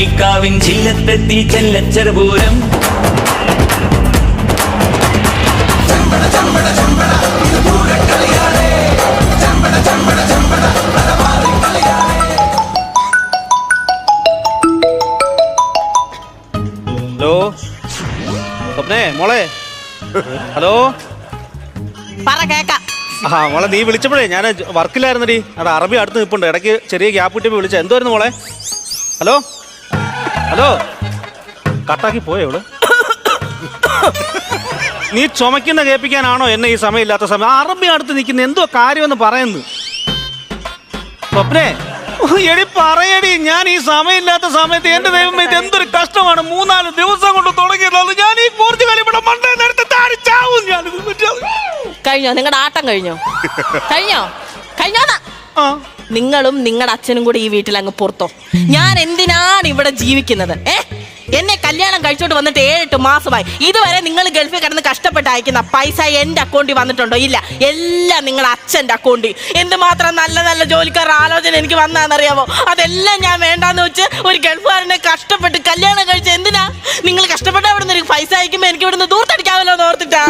അഴകിക്കാവിൻ ചില്ലത്തെത്തി ചെല്ലച്ചെറുപൂരം. Hello? സ്വപ്നേ മോളെ? Hello? പറ കേക്കാം. ആ മോളെ നീ വിളിച്ചപ്പോഴേ ഞാൻ വർക്കിലായിരുന്നടി അവിടെ അറബി അടുത്ത് നിൽപ്പുണ്ട് ഇടയ്ക്ക് ചെറിയ ഗ്യാപ്പ് കിട്ടിയപ്പോൾ വിളിച്ച എന്തായിരുന്നു മോളെ? ഹലോ? ഹലോ. കട്ടാക്കി പോയേ ഇവൾ? നീ ചുമക്കുന്ന കേൾപ്പിക്കാനാണോ എന്നെ ഈ സമയമില്ലാത്ത സമയം? അറബി അടുത്ത് നിൽക്കുന്ന എന്തോ കാര്യമെന്ന് പറയുന്നു. സ്വപ്നേ എടി പറയടി ഞാൻ ഈ സമയമില്ലാത്ത സമയത്ത് എന്റെ ദൈവം ഇത് എന്തൊരു കഷ്ടമാണ്. മൂന്നാൽ ദിവസം കൊണ്ട് തുടങ്ങിയിട്ടുള്ളത് ഞാൻ ഈ പോർച്ചുഗൽ ഇവിടെ മണ്ടേ നേരത്തെ താഴെ ചാവും ഞാൻ കഴിഞ്ഞോ? നിങ്ങളുടെ ആട്ടം കഴിഞ്ഞോ? കഴിഞ്ഞോ? നിങ്ങളും നിങ്ങളുടെ അച്ഛനും കൂടി ഈ വീട്ടിൽ അങ്ങ് പുറത്തോ. ഞാൻ എന്തിനാണ് ഇവിടെ ജീവിക്കുന്നത്? ഏ? എന്നെ കല്യാണം കഴിച്ചോട്ട് വന്നിട്ട് ഏഴെട്ട് മാസമായി. ഇതുവരെ നിങ്ങൾ ഗൾഫിൽ കിടന്ന് കഷ്ടപ്പെട്ട് അയക്കുന്ന പൈസ എന്റെ അക്കൗണ്ടിൽ വന്നിട്ടുണ്ടോ? ഇല്ല. എല്ലാം നിങ്ങളുടെ അച്ഛന്റെ അക്കൗണ്ടിൽ. എന്തുമാത്രം നല്ല നല്ല ജോലിക്കാരുടെ ആലോചന എനിക്ക് വന്നാന്നറിയാമോ അതെല്ലാം ഞാൻ വേണ്ടാന്ന് വെച്ച് ഒരു ഗൾഫുകാരനെ കഷ്ടപ്പെട്ട് കല്യാണം കഴിച്ച എന്തിനാ? നിങ്ങൾ കഷ്ടപ്പെട്ട് അവിടെ നിന്ന് പൈസ അയക്കുമ്പോ എനിക്ക് ഇവിടുന്ന് ദൂർത്തടിക്കാമല്ലോ എന്ന് ഓർത്തിട്ടാ.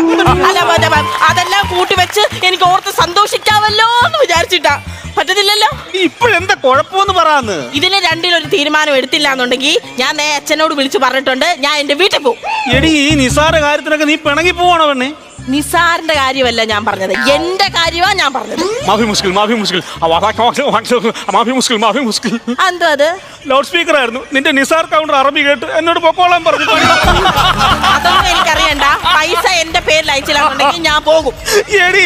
അല്ല അതെല്ലാം കൂട്ടി വെച്ച് എനിക്ക് ഓർത്ത് സന്തോഷിക്കാമല്ലോ എന്ന് വിചാരിച്ചിട്ടാ. പറ്റത്തില്ലല്ലോ. ഇപ്പോഴെന്താ കുഴപ്പമെന്ന് പറയാന്ന്? ഇതിന് രണ്ടിലൊരു തീരുമാനം എടുത്തില്ല എന്നുണ്ടെങ്കിൽ ഞാൻ നേ അച്ഛനോട് വിളിച്ചു പറഞ്ഞിട്ടുണ്ട്. ഞാൻ എന്റെ വീട്ടിൽ പോകും എടി ഈ നിസാര കാര്യത്തിനൊക്കെ നീ പിണങ്ങി പോവാണോ പെണ്ണെ? നിസാറിന്റെ കാര്യമല്ല ഞാൻ പറഞ്ഞത്. എന്റെ കാര്യമാ ഞാൻ പറഞ്ഞത്. മാഫി മുസ്കിൽ മാഫി മുസ്കിൽ. മാഫി മുസ്കിൽ മാഫി മുസ്കിൽ. എന്തോ അത്? ലൗഡ് സ്പീക്കർ ആയിരുന്നു. നിന്റെ നിസാർ കൗണ്ടർ അറബി കേട്ട് എന്നോട് പൊക്കോളാൻ പറഞ്ഞു. അതൊന്നും എനിക്കറിയണ്ട. പൈസ എന്റെ പേരിൽ അയച്ചില്ലാന്നുണ്ടെങ്കിൽ ഞാൻ പോകും. എടി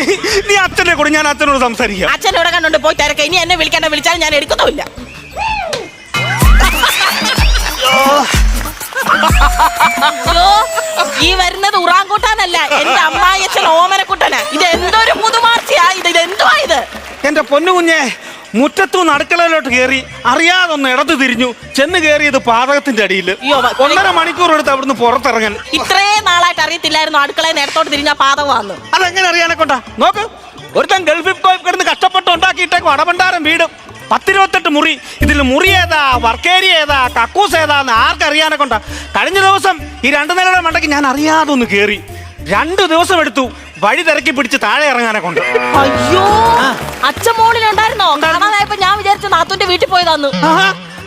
നീ അച്ഛനെ കൂടി ഞാൻ അച്ഛനോട് സംസാരിക്കാം. അച്ഛനോട് കണ്ടോണ്ട് പോയി തിരക്ക്. ഇനി എന്നെ വിളിക്കണ്ട വിളിച്ചാൽ ഞാൻ എടുക്കുന്നുമില്ല. അയ്യോ, ഈ വരുന്നത് ഉറാങ്കൂട്ടാനല്ല എന്റെ അമ്മായിയച്ഛൻ ഓമനക്കുട്ടന്. ഇത് എന്തൊരു പുതുമാർച്ചയാ ഇത്? ഇത് എന്തുവാ ഇത്? എന്റെ പൊന്നു കുഞ്ഞെ മുറ്റത്തുനിന്ന് അടുക്കളയിലോട്ട് കയറി അറിയാതൊന്ന് ഇടത്ത് തിരിഞ്ഞു. ചെന്ന് കയറിയത് പാതകത്തിന്റെ അടിയിൽ അയ്യോ, ഒന്നര മണിക്കൂർ എടുത്ത് അവിടുന്ന് പുറത്തിറങ്ങാൻ. ഇത്രയും നാളായിട്ട് അറിയത്തില്ലായിരുന്നു അടുക്കളയിൽ നേരത്തോട്ട് തിരിഞ്ഞ പാതകമാന്ന് അതെങ്ങനെ അറിയാനെ കൊണ്ടാ? നോക്ക്. ഒരുത്തൻ ഗൾഫിൽ പോയി കിടന്ന് കഷ്ടപ്പെട്ട് ഉണ്ടാക്കിയിട്ടേക്ക് വടഭണ്ടാരം വീട്. പത്തിരുപത്തെട്ട് മുറി. ഇതിൽ മുറി ഏതാ വർക്കേരി ഏതാ കക്കൂസ് ഏതാന്ന് ആർക്കറിയാനെ കൊണ്ടാ. കഴിഞ്ഞ ദിവസം ഈ രണ്ടു നിലയുടെ മണ്ടയ്ക്ക് ഞാൻ അറിയാതെ ഒന്ന് കയറി രണ്ട് ദിവസം എടുത്തു വഴി തിരക്കി പിടിച്ച് താഴെ ഇറങ്ങാനെ കൊണ്ട്. അയ്യോ അച്ഛൻ മോളിലുണ്ടായിരുന്നോ? കാണാതായപ്പോ ഞാൻ വിചാരിച്ചു നാത്തുന്റെ വീട്ടിൽ പോയതാന്ന്.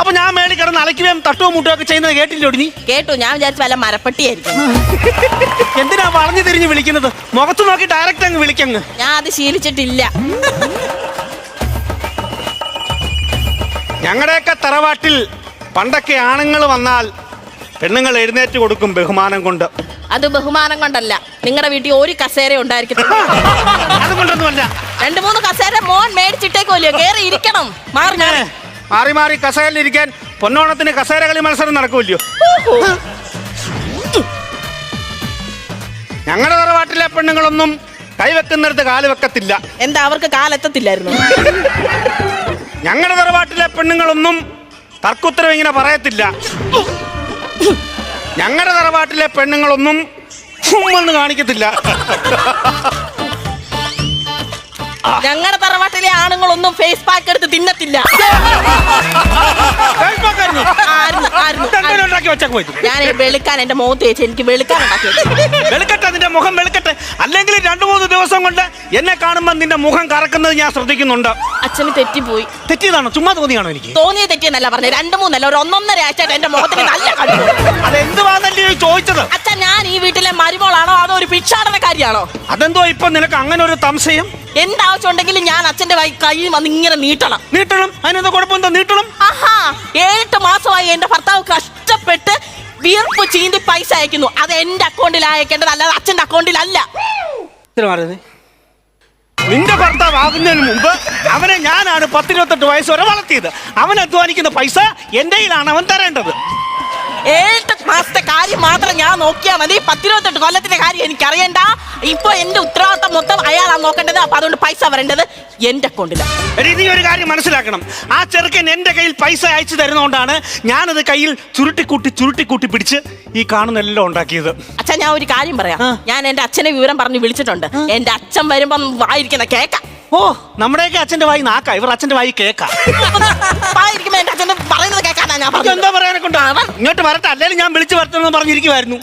അപ്പൊ ഞാൻ മേളിൽ കിടന്ന് അലക്കുകയും തട്ടുകയും മുട്ടുകയും ഒക്കെ ചെയ്യുന്നത് കേട്ടില്ലോ നീ? കേട്ടു ഞാൻ വിചാരിച്ചു വല്ല മരപ്പട്ടിയായിരിക്കും. എന്തിനാ വളഞ്ഞു തിരിഞ്ഞ് വിളിക്കുന്നത്? മുഖത്ത് നോക്കി ഡയറക്റ്റ് അങ്ങ് വിളിക്കങ്ങ്. ഞാൻ അത് ശീലിച്ചിട്ടില്ല. ഞങ്ങളുടെയൊക്കെ തറവാട്ടിൽ പണ്ടൊക്കെ ആണുങ്ങൾ വന്നാൽ പെണ്ണുങ്ങൾ എഴുന്നേറ്റ് കൊടുക്കും ബഹുമാനം കൊണ്ട്. അത് ബഹുമാനം കൊണ്ടല്ല. നിങ്ങളുടെ വീട്ടിൽ ഒരു കസേര ഉണ്ടായിരിക്കും അതുകൊണ്ടൊന്നുമല്ല. രണ്ട് മൂന്ന് കസേര മോൻ മേടിച്ചിട്ടേക്കോല്ലോ കേറി ഇരിക്കണം. മാറി മാറി. മാറി മാറി കസേരയിലിരിക്കാൻ പൊന്നോണത്തിന് കസേര കളി മത്സരം നടക്കൂല്ലോ ഞങ്ങളുടെ തറവാട്ടിലെ പെണ്ണുങ്ങളൊന്നും കൈവെക്കുന്നിടത്ത് കാൽ വെക്കത്തില്ല. എന്താ അവർക്ക് കാലെത്തത്തില്ലായിരുന്നു ഞങ്ങളുടെ തറവാട്ടിലെ പെണ്ണുങ്ങളൊന്നും തർക്കുത്തരം ഇങ്ങനെ പറയത്തില്ല. ഞങ്ങളുടെ തറവാട്ടിലെ പെണ്ണുങ്ങളൊന്നും ചുമ്മന്ന് കാണിക്കത്തില്ല. ഞങ്ങളുടെ തറവാട്ടിലെ ആണുങ്ങളൊന്നും ഫേസ് പാക്ക് എടുത്ത് തിന്നത്തില്ല. ഞാൻ വെളുക്കാൻ എന്റെ മുഖത്ത് വെച്ച് എനിക്ക് വെളുക്കാൻ വെളുക്കട്ടെ നിന്റെ മുഖം വെളുക്കട്ടെ. അല്ലെങ്കിൽ രണ്ടു മൂന്ന് ദിവസം കൊണ്ട് എന്നെ കാണുമ്പോൾ നിന്റെ മുഖം കറക്കുന്നത് ഞാൻ ശ്രദ്ധിക്കുന്നുണ്ട്. അച്ഛന് തെറ്റിപ്പോയി. തെറ്റിയതാണോ? ചുമ്മാ തോന്നിയാണോ എനിക്ക്? തോന്നിയ തെറ്റിയെന്നല്ല പറഞ്ഞത്. രണ്ടു മൂന്നല്ല ഒരു ഒന്നൊന്നര ആഴ്ചയായിട്ട് എന്റെ മുഖത്തിന് നല്ല കണ്ടു ഭിക്ഷാടനക്കാരിയാണോ അതെന്തോ ഇപ്പൊ നിനക്ക് അങ്ങനെ ഒരു തംശയം? എന്താവശ്യമുണ്ടെങ്കിലും ഞാൻ അച്ഛന്റെ കൈ വന്ന് ഇങ്ങനെ നീട്ടണം. നീട്ടണം? അതിനെന്താ കുഴപ്പമെന്താ? നീട്ടണം? ആഹാ ഏഴെട്ട് മാസമായി എന്റെ ഭർത്താവ് കഷ്ടപ്പെട്ട് വിയർപ്പ് ചീന്തി പൈസ അയക്കുന്നു. അത് എന്റെ അക്കൗണ്ടിൽ അയക്കേണ്ടത് അല്ലാതെ അച്ഛന്റെ അക്കൗണ്ടിലല്ല. നിന്റെ ഭർത്താവ് ആകുന്നതിന് മുമ്പ് അവനെ ഞാനാണ് പത്തിരുപത്തെട്ട് വയസ്സ് വരെ വളർത്തിയത്. അവൻ അധ്വാനിക്കുന്ന പൈസ എന്റെ കയ്യിലാണ് അവൻ തരേണ്ടത്. ഏഴെട്ട് മാസത്തെ കാര്യം മാത്രം ഞാൻ നോക്കിയാൽ മതി. പത്തിരുപത്തെട്ട് കൊല്ലത്തിന്റെ കാര്യം എനിക്ക് അറിയണ്ട ഇപ്പൊ എന്റെ ഉത്തരവാദിത്തം മൊത്തം അയാളാണ് നോക്കേണ്ടത്. അപ്പൊ അതുകൊണ്ട് പൈസ വരേണ്ടത് എന്റെ അക്കൗണ്ടിലാണ് എടി, നീ ഒരു കാര്യം മനസ്സിലാക്കണം. ആ ചെറുക്കൻ എന്റെ കയ്യിൽ പൈസ അയച്ചു തരുന്നതുകൊണ്ടാണ് ഞാനത് കയ്യിൽ ചുരുട്ടിക്കൂട്ടി ചുരുട്ടിക്കൂട്ടി പിടിച്ച് ഈ കാണുന്ന എല്ലാം ഉണ്ടാക്കിയത്. അച്ഛൻ ഞാൻ ഒരു കാര്യം പറയാം. ഞാൻ എന്റെ അച്ഛനെ വിവരം പറഞ്ഞ് വിളിച്ചിട്ടുണ്ട്. എന്റെ അച്ഛൻ വരുമ്പം വായിരിക്കുന്ന കേക്ക. ഓ നമ്മുടെയൊക്കെ അച്ഛന്റെ വായി നാക്ക. ഇവർ അച്ഛന്റെ വായി കേക്ക. ഞാൻ. എന്താ പറയാനൊക്കെ ഇങ്ങോട്ട് വരട്ടെ. അല്ലെങ്കിൽ ഞാൻ വിളിച്ചു വരുത്തണമെന്ന് പറഞ്ഞിരിക്കുവായിരുന്നു.